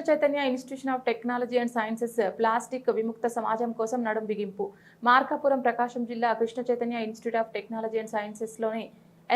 Krishna Chaitanya institution of technology and sciences plastic విముక్త సమాజం కోసం నడుం బిగింపు. మార్కాపురం ప్రకాశం జిల్లా Krishna Chaitanya institute of technology and సైన్సెస్లోని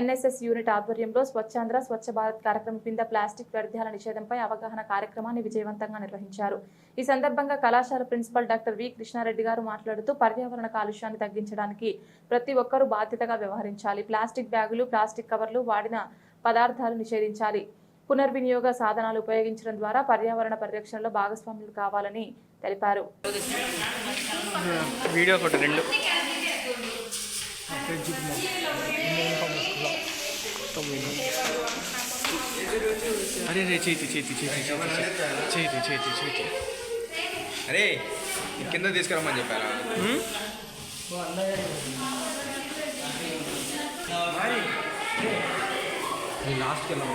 NSS unit ఆధ్వర్యంలో స్వచ్ఛాంధ్ర స్వచ్ఛ భారత్ కార్యక్రమం కింద ప్లాస్టిక్ వ్యర్థాల నిషేధంపై అవగాహన కార్యక్రమాన్ని విజయవంతంగా నిర్వహించారు. ఈ సందర్భంగా కళాశాల ప్రిన్సిపల్ డాక్టర్ వి కృష్ణారెడ్డి గారు మాట్లాడుతూ పర్యావరణ కాలుష్యాన్ని తగ్గించడానికి ప్రతి ఒక్కరూ బాధ్యతగా వ్యవహరించాలి. ప్లాస్టిక్ బ్యాగులు ప్లాస్టిక్ కవర్లు వాడిన పదార్థాలు నిషేధించాలి. పునర్వినియోగ సాధనాలు ఉపయోగించడం ద్వారా పర్యావరణ పరిరక్షణలో భాగస్వాములు కావాలని తెలిపారు. వీడియో రెండు. అరే రే చేతి చేతి చేతి చేతి చేతి చేతి అరే కింద తీసుకురమ్మని చెప్పారా? హ్మ్? లాస్ట్కి వెళ్ళాము